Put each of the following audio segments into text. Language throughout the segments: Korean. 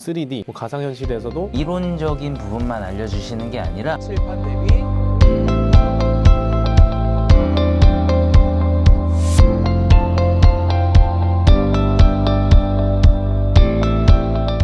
3D, 뭐 가상현실에서도 이론적인 부분만 알려주시는 게 아니라 칠판 대비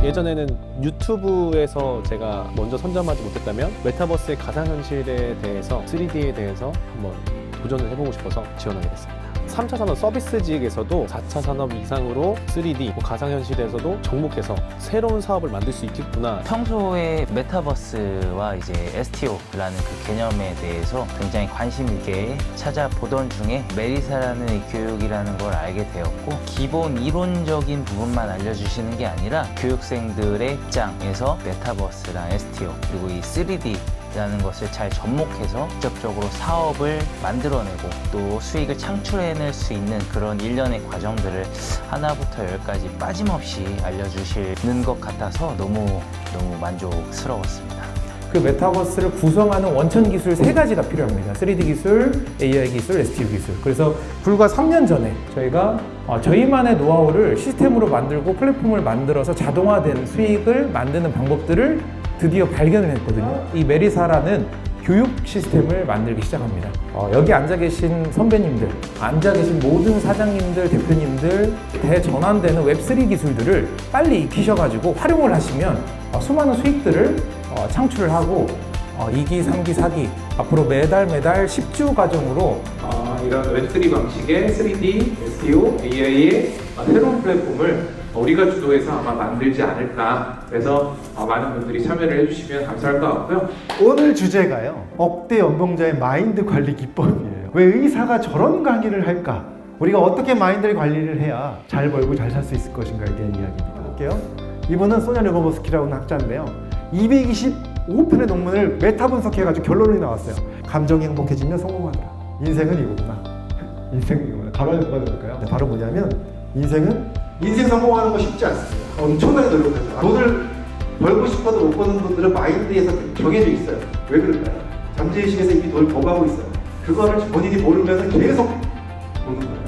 예전에는 유튜브에서 제가 먼저 선점하지 못했다면 메타버스의 가상현실에 대해서 3D에 대해서 한번 도전을 해보고 싶어서 지원하게 됐습니다. 3차 산업 서비스직에서도 4차 산업 이상으로 3D, 뭐 가상현실에서도 접목해서 새로운 사업을 만들 수 있겠구나. 평소에 메타버스와 이제 STO라는 그 개념에 대해서 굉장히 관심 있게 찾아보던 중에 메리사라는 이 교육이라는 걸 알게 되었고 기본 이론적인 부분만 알려주시는 게 아니라 교육생들의 입장에서 메타버스랑 STO 그리고 이 3D 라는 것을 잘 접목해서 직접적으로 사업을 만들어내고 또 수익을 창출해낼 수 있는 그런 일련의 과정들을 하나부터 열까지 빠짐없이 알려주시는 것 같아서 너무 너무 만족스러웠습니다. 그 메타버스를 구성하는 원천 기술 세 가지가 필요합니다. 3D 기술, AI 기술, STU 기술. 그래서 불과 3년 전에 저희가 어, 저희만의 노하우를 시스템으로 만들고 플랫폼을 만들어서 자동화된 수익을 만드는 방법들을 드디어 발견을 했거든요. 이 메리사라는 교육 시스템을 만들기 시작합니다. 어, 여기 앉아 계신 선배님들, 앉아 계신 모든 사장님들, 대표님들, 대전환되는 웹3 기술들을 빨리 익히셔가지고 활용을 하시면 어, 수많은 수익들을 어, 창출을 하고 어, 2기, 3기, 4기 앞으로 매달 매달 10주 과정으로 어, 이런 웹3 방식의 3D, SEO, AI의 새로운 플랫폼을 우리가 주도해서 아마 만들지 않을까 그래서 어, 많은 분들이 참여를 해주시면 감사할 것 같고요 오늘 주제가요. 억대 연봉자의 마인드 관리 기법이에요. 왜 의사가 저런 강의를 할까? 우리가 어떻게 마인드 관리를 해야 잘 벌고 잘 살 수 있을 것인가에 대한 이야기입니다. 볼게요. 이분은 소냐 르고보스키라는 학자인데요. 225편의 논문을 메타 분석해가지고 결론이 나왔어요. 감정이 행복해지면 성공하더라. 인생은 이거구나. 인생은 이거구나. 뭐가 될까요? 네, 바로 뭐냐면 인생은 인생 성공하는 거 쉽지 않습니다. 엄청나게 노력해요. 돈을 벌고 싶어도 못 버는 분들은 마인드에서 정해져 있어요. 왜 그럴까요? 잠재의식에서 이미 돈을 버가고 있어요. 그거를 본인이 모르면 계속 보는 거예요.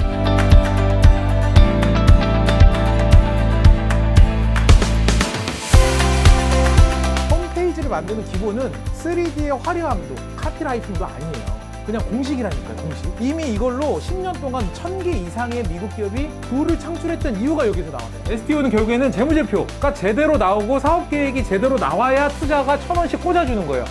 홈페이지를 만드는 기본은 3D의 화려함도 카피라이팅도 아니에요. 그냥 공식이라니까요, 공식. 이미 이걸로 10년 동안 1000개 이상의 미국 기업이 부를 창출했던 이유가 여기서 나와요. STO는 결국에는 재무제표가 제대로 나오고 사업 계획이 제대로 나와야 투자가 1000원씩 꽂아주는 거예요.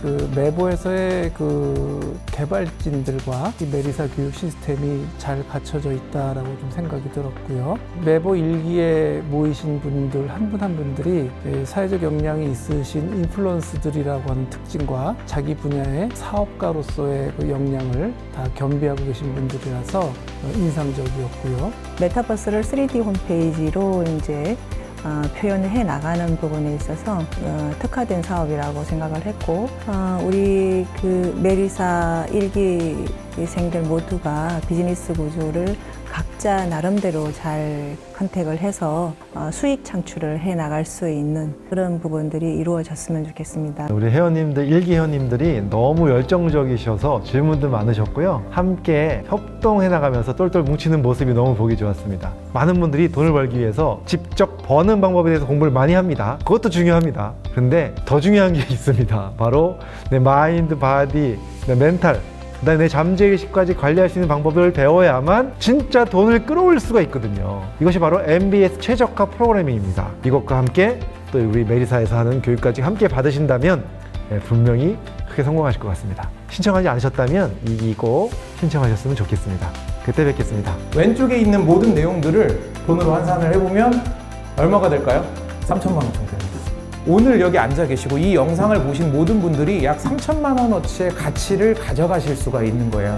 그 메보에서의 그 개발진들과 이 메리사 교육 시스템이 잘 갖춰져 있다라고 좀 생각이 들었고요. 메보 일기에 모이신 분들 한 분한 분들이 예, 사회적 역량이 있으신 인플루언스들이라고 하는 특징과 자기 분야의 사업가로서의 그 역량을 다 겸비하고 계신 분들이라서 어, 인상적이었고요. 메타버스를 3D 홈페이지로 이제 어, 표현을 해 나가는 부분에 있어서 어, 특화된 사업이라고 생각을 했고 어, 우리 그 메리사 일기생들 모두가 비즈니스 구조를 각자 나름대로 잘 컨택을 해서 어, 수익 창출을 해 나갈 수 있는 그런 부분들이 이루어졌으면 좋겠습니다. 우리 회원님들, 일기 회원님들이 너무 열정적이셔서 질문도 많으셨고요. 함께 협동해 나가면서 똘똘 뭉치는 모습이 너무 보기 좋았습니다. 많은 분들이 돈을 벌기 위해서 직접 버는 방법에 대해서 공부를 많이 합니다. 그것도 중요합니다. 그런데 더 중요한 게 있습니다. 바로 내 마인드, 바디, 내 멘탈, 그다음에 내 잠재의식까지 관리할 수 있는 방법을 배워야만 진짜 돈을 끌어올 수가 있거든요. 이것이 바로 MBS 최적화 프로그래밍입니다. 이것과 함께 또 우리 메리사에서 하는 교육까지 함께 받으신다면 예, 분명히 크게 성공하실 것 같습니다. 신청하지 않으셨다면 이기고 신청하셨으면 좋겠습니다. 그때 뵙겠습니다. 왼쪽에 있는 모든 내용들을 돈으로 환산을 해보면 얼마가 될까요? 3천만 원 정도. 오늘 여기 앉아 계시고 이 영상을 보신 모든 분들이 약 3천만 원어치의 가치를 가져가실 수가 있는 거예요.